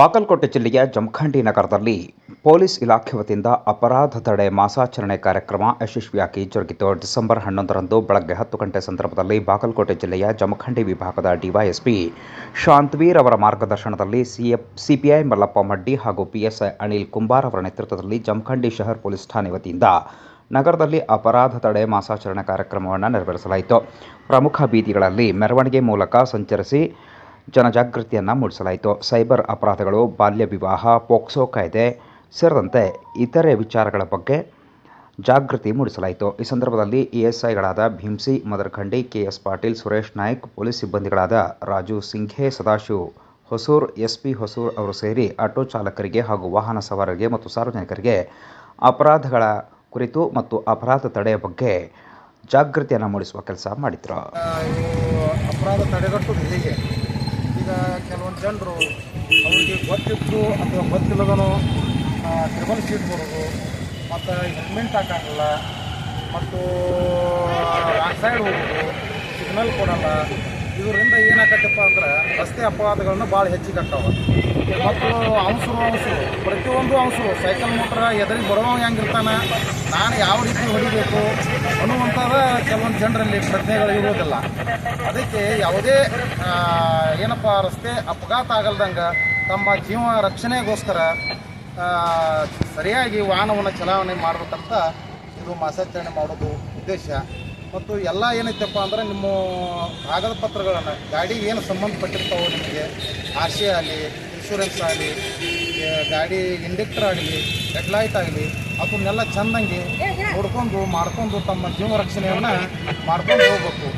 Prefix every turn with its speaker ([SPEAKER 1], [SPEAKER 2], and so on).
[SPEAKER 1] ಬಾಗಲಕೋಟೆ ಜಿಲ್ಲೆಯ ಜಮಖಂಡಿ ನಗರದಲ್ಲಿ ಪೊಲೀಸ್ ಇಲಾಖೆ ವತಿಯಿಂದ ಅಪರಾಧ ತಡೆ ಮಾಸಾಚರಣೆ ಕಾರ್ಯಕ್ರಮ ಯಶಸ್ವಿಯಾಗಿ ಜರುಗಿತು. ಡಿಸೆಂಬರ್ ಹನ್ನೊಂದರಂದು ಬೆಳಗ್ಗೆ ಹತ್ತು ಗಂಟೆ ಸಂದರ್ಭದಲ್ಲಿ ಬಾಗಲಕೋಟೆ ಜಿಲ್ಲೆಯ ಜಮಖಂಡಿ ವಿಭಾಗದ ಡಿವೈಎಸ್ಪಿ ಶಾಂತವೀರ್ ಅವರ ಮಾರ್ಗದರ್ಶನದಲ್ಲಿ ಸಿಎಫ್ ಸಿಪಿಐ ಮಲ್ಲಪ್ಪ ಮಡ್ಡಿ ಹಾಗೂ ಪಿಎಸ್ಐ ಅನಿಲ್ ಕುಂಬಾರ್ ಅವರ ನೇತೃತ್ವದಲ್ಲಿ ಜಮಖಂಡಿ ಶಹರ್ ಪೊಲೀಸ್ ಠಾಣೆ ವತಿಯಿಂದ ನಗರದಲ್ಲಿ ಅಪರಾಧ ತಡೆ ಮಾಸಾಚರಣೆ ಕಾರ್ಯಕ್ರಮವನ್ನು ನೆರವೇರಿಸಲಾಯಿತು. ಪ್ರಮುಖ ಬೀದಿಗಳಲ್ಲಿ ಮೆರವಣಿಗೆ ಮೂಲಕ ಸಂಚರಿಸಿ ಜನಜಾಗೃತಿಯನ್ನು ಮೂಡಿಸಲಾಯಿತು. ಸೈಬರ್ ಅಪರಾಧಗಳು, ಬಾಲ್ಯ ವಿವಾಹ, ಪೋಕ್ಸೋ ಕಾಯ್ದೆ ಸೇರಿದಂತೆ ಇತರೆ ವಿಚಾರಗಳ ಬಗ್ಗೆ ಜಾಗೃತಿ ಮೂಡಿಸಲಾಯಿತು. ಈ ಸಂದರ್ಭದಲ್ಲಿ ಇಎಸ್ಐಗಳಾದ ಭೀಮ್ಸಿ ಮದರ್ಖಂಡಿ ಕೆಎಸ್ ಪಾಟೀಲ್, ಸುರೇಶ್ ನಾಯ್ಕ್, ಪೊಲೀಸ್ ಸಿಬ್ಬಂದಿಗಳಾದ ರಾಜು ಸಿಂಘೆ, ಸದಾಶಿವ್ ಹೊಸೂರ್, ಎಸ್ಪಿ ಹೊಸೂರ್ ಅವರು ಸೇರಿ ಆಟೋ ಚಾಲಕರಿಗೆ ಹಾಗೂ ವಾಹನ ಸವಾರರಿಗೆ ಮತ್ತು ಸಾರ್ವಜನಿಕರಿಗೆ ಅಪರಾಧಗಳ ಕುರಿತು ಮತ್ತು ಅಪರಾಧ ತಡೆಯ ಬಗ್ಗೆ ಜಾಗೃತಿಯನ್ನು ಮೂಡಿಸುವ ಕೆಲಸ ಮಾಡಿದ್ರು.
[SPEAKER 2] ಅಪರಾಧ ತಡೆಗಟ್ಟುವುದು ಹೇಗೆ? ಕೆಲವೊಂದು ಜನರು ಅವರಿಗೆ ಗೊತ್ತಿತ್ತು ಅಥವಾ ಗೊತ್ತಿಲ್ಲದನೋ ತ್ರಿಬಲ್ ಸೀಟ್ ಬರೋದು ಮತ್ತು ಹೆಲ್ಮೆಟ್ ಹಾಕೋಂಗಿಲ್ಲ, ಮತ್ತು ರಾಂಗ್ ಸೈಡ್ ಹೋಗೋದು, ಸಿಗ್ನಲ್ ಕೊಡಲ್ಲ ಇದರಿಂದ ಏನಾಗತ್ತಪ್ಪ ಅಂದ್ರೆ ರಸ್ತೆ ಅಪಘಾತಗಳನ್ನು ಭಾಳ ಹೆಚ್ಚಿಗೆ ಆಗ್ತಾವ. ಮತ್ತು ಅವಸರು ಅವಸರು. ಪ್ರತಿಯೊಂದು ಅವಸರು. ಸೈಕಲ್, ಮೋಟ್ರ ಎದುರಿಗೆ ಬರೋವ ಹೆಂಗಿರ್ತಾನೆ ನಾನು ಯಾವ ರೀತಿ ಹೊಡಿಬೇಕು ಅನ್ನುವಂಥದ್ದು ಕೆಲವೊಂದು ಜನರಲ್ಲಿ ಪ್ರಜ್ಞೆಗಳು ಇರೋದಿಲ್ಲ. ಅದಕ್ಕೆ ಯಾವುದೇ ಏನಪ್ಪ ರಸ್ತೆ ಅಪಘಾತ ಆಗಲ್ದಂಗೆ ತಮ್ಮ ಜೀವ ರಕ್ಷಣೆಗೋಸ್ಕರ ಸರಿಯಾಗಿ ವಾಹನವನ್ನು ಚಲಾವಣೆ ಮಾಡಬೇಕಂತ ಇದು ಮಾಸಾಚರಣೆ ಮಾಡೋದು ಉದ್ದೇಶ. ಮತ್ತು ಎಲ್ಲ ಏನೈತಪ್ಪ ಅಂದ್ರೆ ನಿಮ್ಮ ಕಾಗದ ಪತ್ರಗಳನ್ನು ಗಾಡಿ ಏನು ಸಂಬಂಧಪಟ್ಟಿರ್ತಾವೋ ನಿಮಗೆ ಆರ್ ಸಿ ಆಗಲಿ ಇನ್ಶೂರೆನ್ಸ್ ಆಗಲಿ ಗಾಡಿ ಇಂಡಿಕ್ಟರ್ ಆಗಲಿ, ಹೆಡ್ಲೈಟ್ ಆಗಲಿ, ಅದನ್ನೆಲ್ಲ ಚೆಂದಂಗೆ ನೋಡ್ಕೊಂಡು ಮಾಡ್ಕೊಂಡು ತಮ್ಮ ಜೀವ ರಕ್ಷಣೆಯನ್ನು ಮಾಡ್ಕೊಂಡು ಹೋಗ್ಬೇಕು.